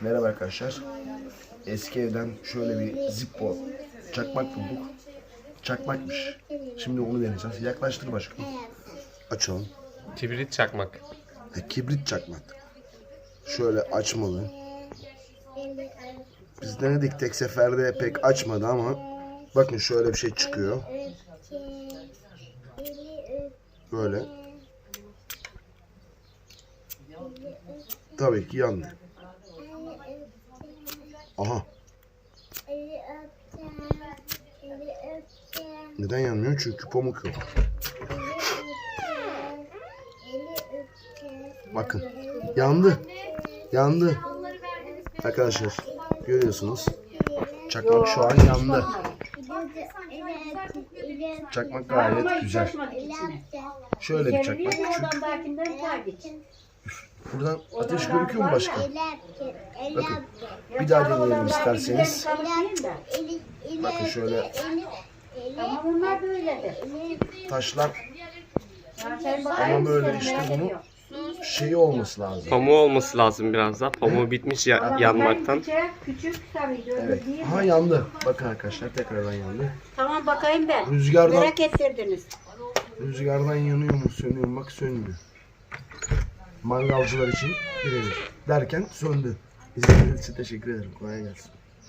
Merhaba arkadaşlar. Eski evden şöyle bir Zippo çakmak bulduk. Çakmakmış. Şimdi onu deneyeceğiz. Yaklaştır başkanım. Açalım. Kibrit çakmak. E, kibrit çakmak. Şöyle açmalı. Biz denedik tek seferde pek açmadı ama bakın şöyle bir şey çıkıyor. Böyle. Tabii ki yandı. Aha. Neden yanmıyor? Çünkü pamuk yok. Bakın. Yandı. Yandı. Arkadaşlar görüyorsunuz. Çakmak şu an yandı. Çakmak gayet güzel. Şöyle bir çakmak küçük. Buradan ateş gözüküyor mu başka? Bakın. Bir daha deneyelim isterseniz. Bakın şöyle Ama bunlar böyledir. taşlar Sen ama böyle işte bunun şeyi olması lazım. Pamuğu olması lazım biraz daha. Pamuğu bitmiş ya- yanmaktan. Evet. Aha yandı. Bakın arkadaşlar tekrardan yandı. Tamam bakayım ben. Rüzgardan Merak ettirdiniz. rüzgardan yanıyor mu sönüyor mu bak sönmüyor. Mangalcılar için birebir. Derken söndü. İzlediğiniz için teşekkür ederim. Kolay gelsin.